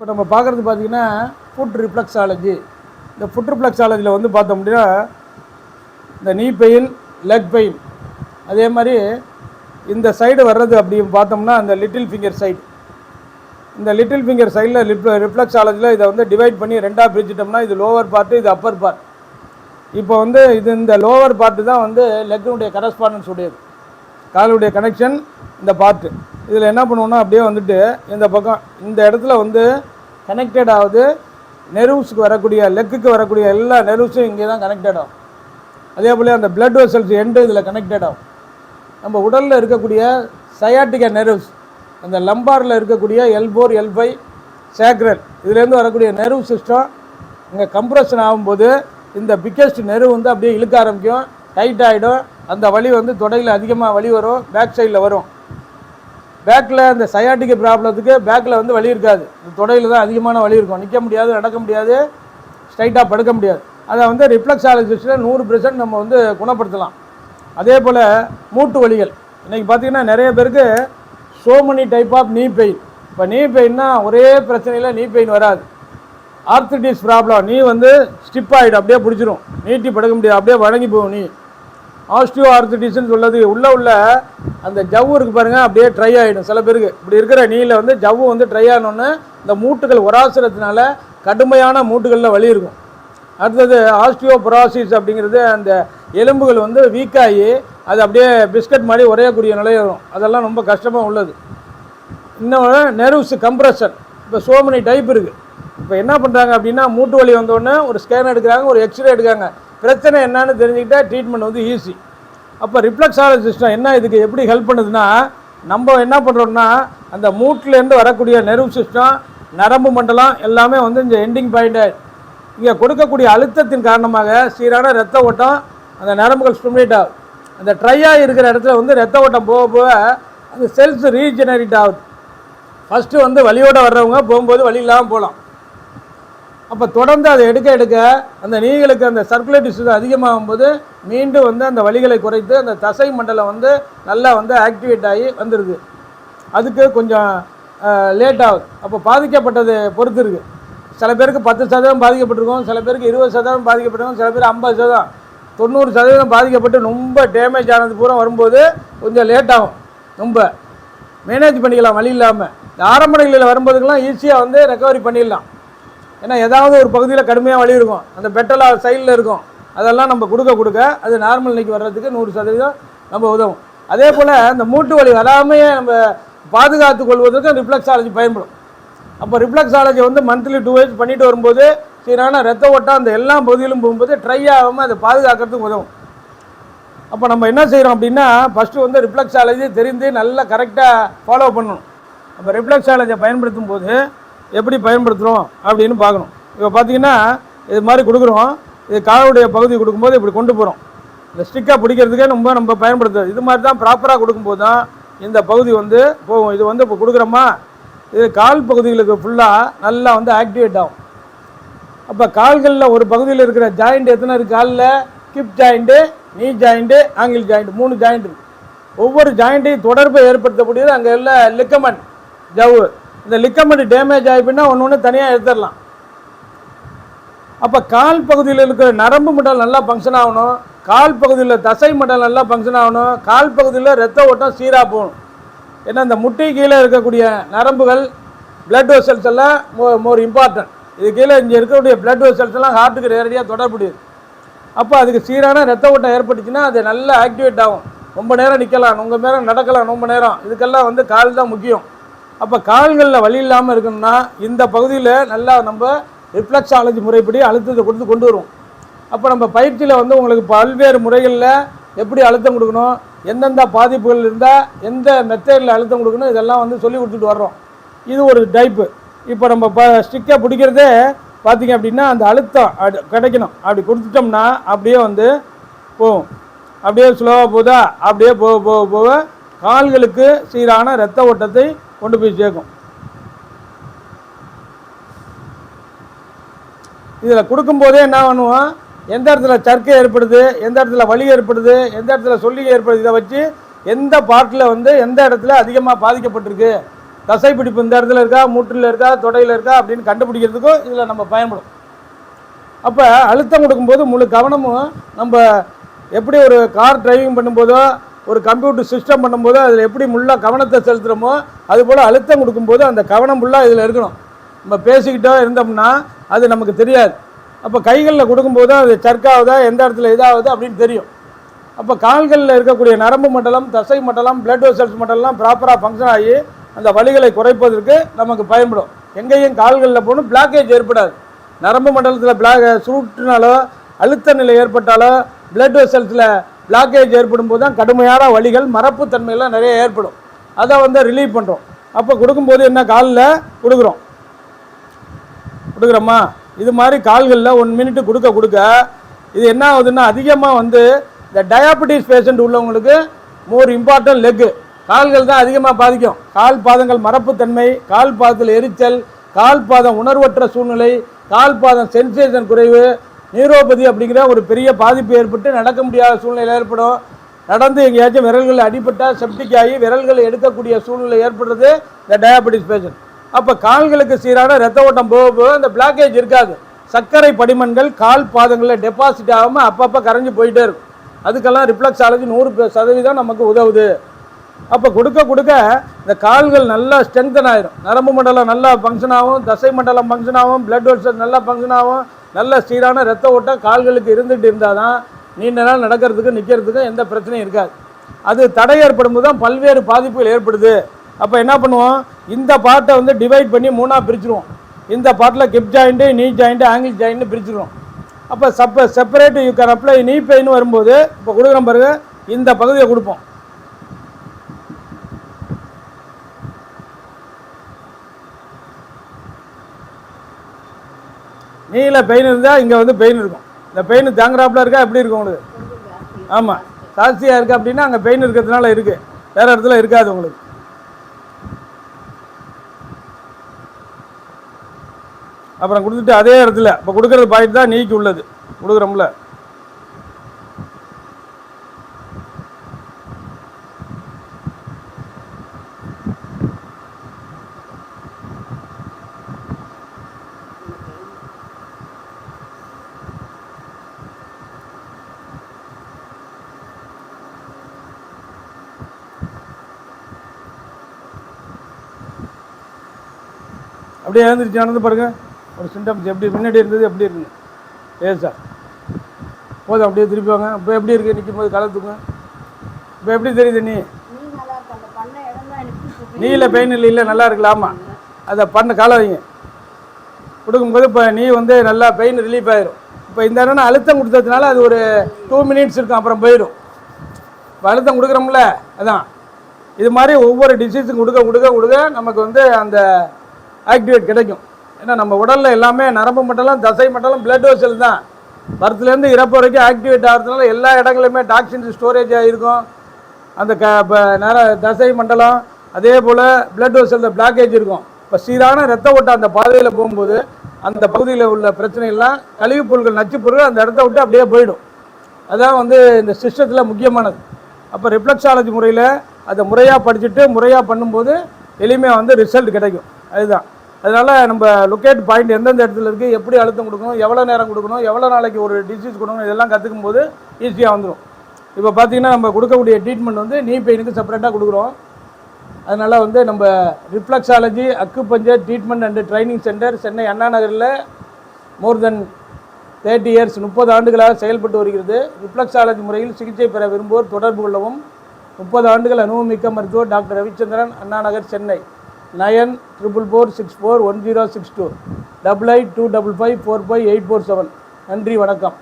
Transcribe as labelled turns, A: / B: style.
A: இப்போ நம்ம பார்க்குறது பார்த்தீங்கன்னா ஃபுட் ரிஃப்ளக்ஸாலஜி இந்த ஃபுட் ரிஃப்ளக்ஸாலஜியில் வந்து பார்த்தோம் அப்படின்னா இந்த நீ பெயின் லெக் பெயின் அதே மாதிரி இந்த சைடு வர்றது அப்படின்னு பார்த்தோம்னா அந்த லிட்டில் ஃபிங்கர் சைடு இந்த லிட்டில் ஃபிங்கர் சைடில் லிப் ரிஃப்ளக்ஸாலஜியில் இதை வந்து டிவைட் பண்ணி ரெண்டாக பிரிச்சுட்டோம்னா இது லோவர் பார்ட்டு இது அப்பர் பார்ட் இப்போ வந்து இது இந்த லோவர் பார்ட்டு தான் வந்து லெக்கினுடைய கரஸ்பாண்டன்ஸ் உடையது. காலுடைய கனெக்ஷன் இந்த பார்ட்டு இதில் என்ன பண்ணுவோம்னா அப்படியே வந்துட்டு இந்த பக்கம் இந்த இடத்துல வந்து கனெக்டட் ஆகுது. நெர்வ்ஸுக்கு வரக்கூடிய லெக்குக்கு வரக்கூடிய எல்லா நெர்வ்ஸும் இங்கே தான் கனெக்டட் ஆகும். அதே போல் அந்த பிளட் வெசல்ஸ் எண்டு இதில் கனெக்டட் ஆகும். நம்ம உடலில் இருக்கக்கூடிய சயாட்டிகா நெர்வ்ஸ் அந்த லம்பாரில் இருக்கக்கூடிய எல்போர் எல்பை சேக்ரல் இதுலேருந்து வரக்கூடிய நெர்வ் சிஸ்டம் இங்கே கம்ப்ரெஷன் ஆகும்போது இந்த பிக்கெஸ்ட் நெர்வ் வந்து அப்படியே இழுக்க ஆரம்பிக்கும். டைட் ஆகிடும் அந்த வலி வந்து தொடையில் அதிகமாக வலி வரும் பேக் சைடில் வரும். பேக்கில் இந்த சயாட்டிக்கு ப்ராப்ளத்துக்கு பேக்கில் வந்து வலி இருக்காது. இந்த தொடையில் தான் அதிகமான வலி இருக்கும். நிற்க முடியாது நடக்க முடியாது ஸ்ட்ரைட்டாக படுக்க முடியாது. அதை வந்து ரிஃப்ளெக்ஸாலஜிஸ்ட்டில் நூறு பெர்சன்ட் நம்ம வந்து குணப்படுத்தலாம். அதே போல் மூட்டு வலிகள். இன்றைக்கி பார்த்தீங்கன்னா நிறைய பேருக்கு so many type of knee pain இப்போ நீ பெயின்னா ஒரே பிரச்சனையில் நீ பெயின் வராது. ஆர்த்திட்டிஸ் ப்ராப்ளம் நீ வந்து ஸ்டிப் ஆகிடும் அப்படியே பிடிச்சிரும். நீட்டி படுக்க முடியாது அப்படியே வழங்கி போகும் நீ. ஆஸ்டியோ ஆர்த்திட்டிஸ்னு சொல்லது உள்ளே உள்ள அந்த ஜவ்வு இருக்குது பாருங்க அப்படியே ட்ரை ஆகிடும் சில பேருக்கு இப்படி இருக்கிற நீல வந்து ஜவ்வு வந்து ட்ரை ஆனோன்னு இந்த மூட்டுகள் ஒராசிரத்தினால கடுமையான மூட்டுகளில் வலி இருக்கும். அடுத்தது ஆஸ்டியோபொராசிஸ் அப்படிங்கிறது அந்த எலும்புகள் வந்து வீக்காகி அது அப்படியே பிஸ்கட் மாதிரி உரையக்கூடிய நிலை வரும். அதெல்லாம் ரொம்ப கஷ்டமாக உள்ளது. இன்னொன்று நெர்வ்ஸ் கம்ப்ரெஷன் இப்போ சோமனி டைப் இருக்குது இப்போ என்ன பண்ணுறாங்க அப்படின்னா மூட்டு வலி வந்தோடனே ஒரு ஸ்கேன் எடுக்கிறாங்க ஒரு எக்ஸ்ரே எடுக்கிறாங்க. பிரச்சனை என்னன்னு தெரிஞ்சுக்கிட்டா ட்ரீட்மெண்ட் வந்து ஈஸி அப்போ ரிஃப்ளெக்ஸாலஜிஸ்டம் என்ன இதுக்கு எப்படி ஹெல்ப் பண்ணுதுன்னா நம்ம என்ன பண்ணுறோம்னா அந்த மூட்டிலேருந்து வரக்கூடிய நெர்வ் சிஸ்டம் நரம்பு மண்டலம் எல்லாமே வந்து இந்த எண்டிங் பாயிண்ட் இங்கே கொடுக்கக்கூடிய அழுத்தத்தின் காரணமாக சீரான ரத்த ஓட்டம் அந்த நரம்புகள் ஸ்டிமுலேட் ஆகும். அந்த ட்ரையாக இருக்கிற இடத்துல வந்து ரத்த ஓட்டம் போக போக அந்த செல்ஸ் ரீஜெனரேட் ஆகுது. ஃபஸ்ட்டு வந்து வழியோடு வர்றவங்க போகும்போது வழி இல்லாமல் போகலாம். அப்போ தொடர்ந்து அதை எடுக்க எடுக்க அந்த நீங்களுக்கு அந்த சர்க்குலேட்டிவ் அதிகமாகும் போது மீண்டும் வந்து அந்த வலிகளை குறைத்து அந்த தசை மண்டலம் வந்து நல்லா வந்து ஆக்டிவேட் ஆகி வந்துடுது அதுக்கு கொஞ்சம் லேட் ஆகுது. அப்போ பாதிக்கப்பட்டது பொறுத்து இருக்குது சில பேருக்கு பத்து சதவீதம் பாதிக்கப்பட்டிருக்கும் சில பேருக்கு இருபது சதவீதம் பாதிக்கப்பட்டிருக்கும் சில பேர் ஐம்பது சதவீதம் தொண்ணூறு சதவீதம் பாதிக்கப்பட்டு ரொம்ப டேமேஜ் ஆனது பூரா வரும்போது கொஞ்சம் லேட் ஆகும். ரொம்ப. மேனேஜ் பண்ணிக்கலாம் வழி இல்லாமல் இந்த ஆரம்ப நிலையில் வரும்போதுக்கெல்லாம் ஈஸியாக வந்து ரெக்கவரி பண்ணிடலாம். ஏன்னா ஏதாவது ஒரு பகுதியில் கடுமையாக வலி இருக்கும். அந்த பெட்டலா சைடில் இருக்கும். அதெல்லாம் நம்ம கொடுக்க கொடுக்க அது நார்மல் நிலைக்கு வர்றதுக்கு நூறு சதவீதம் நம்ம உதவும். அதே போல் அந்த மூட்டு வலி வராமையே நம்ம பாதுகாத்து கொள்வதற்கு ரிஃப்ளெக்ஸாலஜி பயன்படும். அப்போ ரிஃப்ளெக்ஸாலஜி வந்து மந்த்லி டூ இயர்ஸ் பண்ணிட்டு வரும்போது சீரான ரத்த ஓட்டம் அந்த எல்லா பகுதியிலும் போகும்போது ட்ரை ஆகாமல் அதை பாதுகாக்கிறதுக்கு உதவும். அப்போ நம்ம என்ன செய்கிறோம் அப்படின்னா ஃபஸ்ட்டு வந்து ரிஃப்ளெக்ஸாலஜி தெரிந்து நல்லா கரெக்டாக ஃபாலோ பண்ணணும். அப்போ ரிஃப்ளெக்ஸாலஜியை பயன்படுத்தும் போது எப்படி பயன்படுத்துகிறோம் அப்படின்னு பார்க்கணும். இப்போ பார்த்தீங்கன்னா இது மாதிரி கொடுக்குறோம். இது காலுடைய பகுதி கொடுக்கும்போது இப்படி கொண்டு போகிறோம் இந்த ஸ்டிக்காக பிடிக்கிறதுக்கே ரொம்ப நம்ம பயன்படுத்துறது இது மாதிரி தான் ப்ராப்பராக கொடுக்கும்போது தான் இந்த பகுதி வந்து போகும். இது வந்து இப்போ கொடுக்குறோமா? இது கால் பகுதிகளுக்கு ஃபுல்லாக நல்லா வந்து ஆக்டிவேட் ஆகும். அப்போ கால்களில் ஒரு பகுதியில் இருக்கிற ஜாயிண்ட் எத்தனை இருக்குது காலில் hip joint knee joint ankle joint மூணு ஜாயிண்ட் ஒவ்வொரு ஜாயிண்ட்டையும் தொடர்பை ஏற்படுத்தக்கூடியது அங்கே உள்ள லிக்கமன் ஜவ்வு இந்த லிக்கமெண்ட் டேமேஜ் ஆகிப்பின்னா ஒன்று ஒன்று தனியாக எடுத்துடலாம். அப்போ கால் பகுதியில் இருக்கிற நரம்பு மண்டல் நல்லா ஃபங்க்ஷன் ஆகணும். கால் பகுதியில் தசை மண்டல் நல்லா ஃபங்க்ஷன் ஆகணும். கால் பகுதியில் ரத்த ஓட்டம் சீராக போகணும். ஏன்னா இந்த முட்டி கீழே இருக்கக்கூடிய நரம்புகள் பிளட் வெசல்ஸ் எல்லாம் மோர் இம்பார்ட்டன்ட் இது கீழே இங்கே இருக்கக்கூடிய பிளட் வெசல்ஸ் எல்லாம் ஹார்ட்டுக்கு நேரடியாக தொடர்புடையது. அப்போ அதுக்கு சீரான ரத்த ஓட்டம் ஏற்பட்டுச்சுன்னா அது நல்லா ஆக்டிவேட் ஆகும். ரொம்ப நேரம் நிற்கலாம் ரொம்ப நேரம் நடக்கலாம் ரொம்ப நேரம். இதுக்கெல்லாம் வந்து கால் தான் முக்கியம். அப்போ கால்களில் வலி இல்லாமல் இருக்கணும்னா இந்த பகுதியில் நல்லா நம்ம ரிஃப்ளெக்ஸாலஜி முறைப்படி அழுத்தத்தை கொடுத்து கொண்டு வருவோம் அப்போ நம்ம பயிற்சியில் வந்து உங்களுக்கு பல்வேறு முறைகளில் எப்படி அழுத்தம் கொடுக்கணும் எந்தெந்த பாதிப்புகள் இருந்தால் எந்த மெத்தடில் அழுத்தம் கொடுக்கணும் இதெல்லாம் வந்து சொல்லி கொடுத்துட்டு வர்றோம். இது ஒரு டைப்பு இப்போ நம்ம ப ஸ்டிக்கை பிடிக்கிறதே பார்த்திங்க அப்படின்னா அந்த அழுத்தம் அப்படி கிடைக்கணும். அப்படி கொடுத்துட்டோம்னா அப்படியே வந்து போகும். அப்படியே ஸ்லோவாக போதா அப்படியே போக போக போக கால்களுக்கு சீரான இரத்த ஓட்டத்தை கொண்டு போய் சேர்க்கும். இதில் கொடுக்கும்போதே என்ன பண்ணுவோம்? எந்த இடத்துல சர்க்கை ஏற்படுது எந்த இடத்துல வலி ஏற்படுது எந்த இடத்துல சொல்லி ஏற்படுது இதை வச்சு எந்த பார்ட்டில் வந்து எந்த இடத்துல அதிகமாக பாதிக்கப்பட்டிருக்கு? தசைப்பிடிப்பு இந்த இடத்துல இருக்கா மூட்டில் இருக்கா தொடையில் இருக்கா அப்படின்னு கண்டுபிடிக்கிறதுக்கும் இதில் நம்ம பயன்படும். அப்போ அழுத்தம் கொடுக்கும்போது முழு கவனமும் நம்ம எப்படி ஒரு கார் டிரைவிங் பண்ணும்போதோ ஒரு கம்ப்யூட்டர் சிஸ்டம் பண்ணும்போது அதில் எப்படி முள்ளாக கவனத்தை செலுத்துகிறோமோ அதுபோல் அழுத்தம் கொடுக்கும்போது அந்த கவனம் ஃபுல்லாக இதில் இருக்கணும். நம்ம பேசிக்கிட்டோ இருந்தோம்னா அது நமக்கு தெரியாது. அப்போ கைகளில் கொடுக்கும்போது அது சர்க்காகுதா எந்த இடத்துல இதாகுது அப்படின்னு தெரியும். அப்போ கால்களில் இருக்கக்கூடிய நரம்பு மண்டலம் தசை மண்டலம் பிளட் வெசல்ஸ் மண்டலம்லாம் ப்ராப்பராக ஃபங்க்ஷன் ஆகி அந்த வலிகளை குறைப்பதற்கு நமக்கு பயன்படும். எங்கேயும் கால்களில் போகணும் பிளாக்கேஜ் ஏற்படாது. நரம்பு மண்டலத்தில் பிளாக் சுருட்டினாலோ அழுத்த நிலை ஏற்பட்டாலோ பிளட் வெசல்ஸில் பிளாக்கேஜ் ஏற்படும் போது தான் கடுமையான வழிகள் மரப்பு தன்மையெல்லாம் நிறைய ஏற்படும். அதை வந்து ரிலீவ் பண்ணுறோம் அப்போ கொடுக்கும்போது என்ன? காலில் கொடுக்குறோம். கொடுக்குறோமா? இது மாதிரி கால்களில் ஒன் மினிட் கொடுக்க கொடுக்க இது என்ன ஆகுதுன்னா அதிகமாக வந்து இந்த டயாபெட்டிஸ் பேஷண்ட் உள்ளவங்களுக்கு மோர் இம்பார்ட்டன்ட் லெக்கு கால்கள் தான் அதிகமாக பாதிக்கும். கால் பாதங்கள் மரப்புத்தன்மை கால் பாதத்தில் எரிச்சல் கால் பாதம் உணர்வற்ற சூழ்நிலை கால் பாதம் சென்சேஷன் குறைவு நியூரோபதி அப்படிங்கிற ஒரு பெரிய பாதிப்பு ஏற்பட்டு நடக்க முடியாத சூழ்நிலை ஏற்படும். நடந்து எங்கேயாச்சும் விரல்கள் அடிபட்டால் செப்டிக் ஆகி விரல்களை எடுக்கக்கூடிய சூழ்நிலை ஏற்படுறது இந்த டயாபெட்டிஸ் பேஷண்ட் அப்போ கால்களுக்கு சீரான ரத்த ஓட்டம் போக போக இந்த பிளாக்கேஜ் இருக்காது. சர்க்கரை படிமன்கள் கால் பாதங்களில் டெபாசிட் ஆகாமல் அப்பப்போ கரைஞ்சு போயிட்டே இருக்கும். அதுக்கெல்லாம் ரிஃப்ளெக்ஸாலஜி நூறு சதவீதம் நமக்கு உதவுது. அப்போ கொடுக்க கொடுக்க இந்த கால்கள் நல்லா ஸ்ட்ரென்தன் ஆயிரும். நரம்பு மண்டலம் நல்லா ஃபங்க்ஷன் ஆகும் தசை மண்டலம் ஃபங்க்ஷன் ஆகும் பிளட் வெல்சல் நல்லா ஃபங்க்ஷன் ஆகும். நல்ல சீரான ரத்த ஓட்டம் கால்களுக்கு இருந்துகிட்டு இருந்தால் தான் நீண்ட நாள் நடக்கிறதுக்கும் நிற்கிறதுக்கும் எந்த பிரச்சனையும் இருக்காது. அது தடை ஏற்படும் போது தான் பல்வேறு பாதிப்புகள் ஏற்படுது. அப்போ என்ன பண்ணுவோம்? இந்த பார்ட்டை வந்து டிவைட் பண்ணி மூணாக பிரிச்சுருவோம். இந்த பார்ட்டில் hip joint knee joint ankle joint பிரிச்சுருவோம். அப்போ சப்ப separate you can apply knee pain வரும்போது இப்போ கொடுக்குற பாருங்க இந்த பகுதியை கொடுப்போம். நீல பெயின் இருந்தால் இங்கே வந்து பெயின் இருக்கும். இந்த பெயின் தாங்குறாப்புல இருக்கா? எப்படி இருக்கும் உங்களுக்கு? ஆமாம் ஜாஸ்தியாக இருக்குது அப்படின்னா அங்கே பெயின் இருக்கிறதுனால இருக்குது வேறு இடத்துல இருக்காது உங்களுக்கு. அப்புறம் கொடுத்துட்டு அதே இடத்துல. இப்போ கொடுக்குறது பாயிண்ட் தான் நீக்கி உள்ளது. கொடுக்குறோம்ல. அப்படியே எழுந்திரிச்சானது பாருங்கள் ஒரு சிம்டம்ஸ் எப்படி முன்னாடி இருந்தது எப்படி இருக்குங்க ஏசா சார்? போதும் அப்படியே திருப்பி வாங்க. இப்போ எப்படி இருக்கு? நிற்கும் போது கலத்துங்க இப்போ எப்படி தெரியுது நீ?
B: நீ இல்லை
A: நீல பெயின் இல்லை இல்லை நல்லா இருக்குல்ல ஆமாம் அதை பண்ண கால வைங்க. கொடுக்கும்போது இப்போ நீ வந்து நல்லா பெயின் ரிலீஃப் ஆயிரும். இப்போ இந்த இடம் அழுத்தம் கொடுத்ததுனால அது ஒரு டூ மினிட்ஸ் இருக்கும் அப்புறம் போயிடும். இப்போ அழுத்தம் கொடுக்குறோம்ல அதான். இது மாதிரி ஒவ்வொரு டிசீஸும் கொடுக்க கொடுக்க கொடுக்க நமக்கு வந்து அந்த ஆக்டிவேட் கிடைக்கும். ஏன்னா நம்ம உடலில் எல்லாமே நரம்பு மண்டலம் தசை மண்டலம் பிளட் வெசல் தான். பர்த்லேருந்து இறப்பு வரைக்கும் ஆக்டிவேட் ஆகிறதுனால எல்லா இடங்களுமே டாக்ஸின் ஸ்டோரேஜ் ஆகிருக்கும் அந்த க இப்போ நர தசை மண்டலம் அதே போல் பிளட் வெசலில் பிளாக்கேஜ் இருக்கும். இப்போ சீரான ரத்த ஓட்டம் அந்த பாதையில் போகும்போது அந்த பகுதியில் உள்ள பிரச்சனைகள்லாம் கழிவுப் பொருட்கள் நச்சுப் பொருட்கள் அந்த இடத்த விட்டு அப்படியே போயிடும். அதான் வந்து இந்த சிஸ்டத்தில் முக்கியமானது. அப்போ ரிஃப்ளெக்ஸாலஜி முறையில் அதை முறையாக படிச்சுட்டு முறையாக பண்ணும்போது எளிமையாக வந்து ரிசல்ட் கிடைக்கும். அதுதான். அதனால் நம்ம லொக்கேட் பாயிண்ட் எந்தெந்த இடத்துல இருக்குது எப்படி அழுத்தம் கொடுக்கணும் எவ்வளோ நேரம் கொடுக்கணும் எவ்வளோ நாளைக்கு ஒரு டிசீஸ் கொடுக்கணும் இதெல்லாம் கற்றுக்கும் போது ஈஸியாக வந்துடும் இப்போ பார்த்திங்கன்னா நம்ம கொடுக்கக்கூடிய ட்ரீட்மெண்ட் வந்து நீ பெயினுக்கு செப்பரேட்டாக கொடுக்குறோம். அதனால் வந்து நம்ம reflexology acupuncture treatment and training centre Chennai Anna நகரில் மோர் தென் தேர்ட்டி இயர்ஸ் முப்பது ஆண்டுகளாக செயல்பட்டு வருகிறது. ரிஃப்ளெக்ஸாலஜி முறையில் சிகிச்சை பெற விரும்புவோர் தொடர்பு கொள்ளவும் முப்பது ஆண்டுகள் அனுபவமிக்க மருத்துவர் doctor Ravichandran Anna Nagar Chennai. Nine triple four six four one zero six two double eight two double five four five eight four seven. நன்றி வணக்கம்.